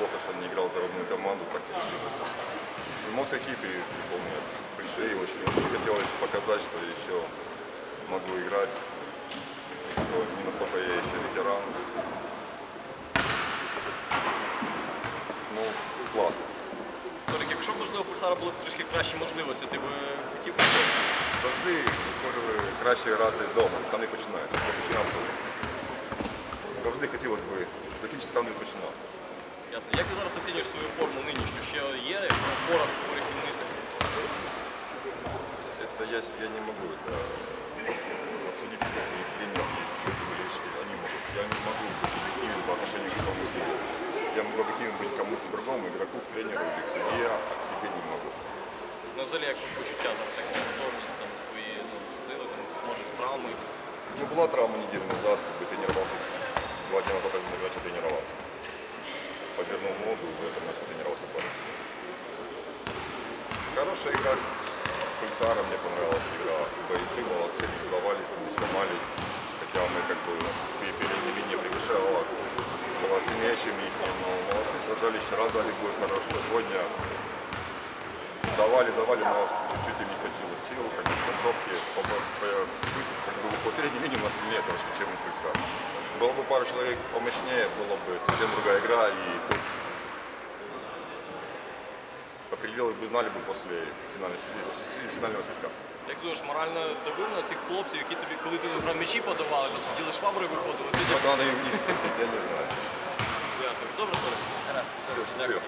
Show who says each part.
Speaker 1: плохо, что не играл за родную команду, так случилось. Эмоции какие переполнены. Пришли, очень, очень хотелось показать, что еще могу играть, что не настолько я еще ветеран. Ну, классно.
Speaker 2: Толік, якщо б можливо у Пульсара були б трішки кращі можливості, ти б хотів
Speaker 1: Завжди коли краще грати вдома, там не починаєш. Я починав тут. Завжди хотілося б закінчити там, де починав.
Speaker 2: ясно. Як ти зараз оцінюєш свою форму нинішню? Ще є в порах перехідницях?
Speaker 1: Это я, я не могу это обсудить, потому что есть тренер, есть люди, лишь они могут. Я не могу быть объективен по отношению к самому себе. Я могу объективен быть к кому-то другому, игроку, к тренеру или к себе, а к себе не могу.
Speaker 2: Ну, взагалі, як почуття зараз, як готовність, там, свої ну, сили, там, може травми якісь.
Speaker 1: Ну, была травма неделю назад, как бы тренировался, два дня назад ногу, этом начал тренироваться парень. Хорошая игра. Пульсара мне понравилась игра. Бойцы молодцы, не сдавались, не сломались. Хотя мы как бы передняя линия превышала была сильнее, чем их, но молодцы сражались, вчера дали бой хороший, сегодня давали, давали, но чуть-чуть им не хватило сил, как бы в концовке по, по, как бы, по передней линии у нас сильнее трошки, чем у Пульсара. Было бы пару человек помощнее, была бы совсем другая игра, и тут определилось бы, знали бы после финального, финального свистка.
Speaker 2: Як ти думаєш, морально давив на цих хлопців, які тобі, коли ти грав м'ячі подавали, там сиділи швабри виходили,
Speaker 1: Но
Speaker 2: сидять.
Speaker 1: надо их спросить, я не знаю.
Speaker 2: Ясно. Добре, Толік.
Speaker 1: Все, счастливо.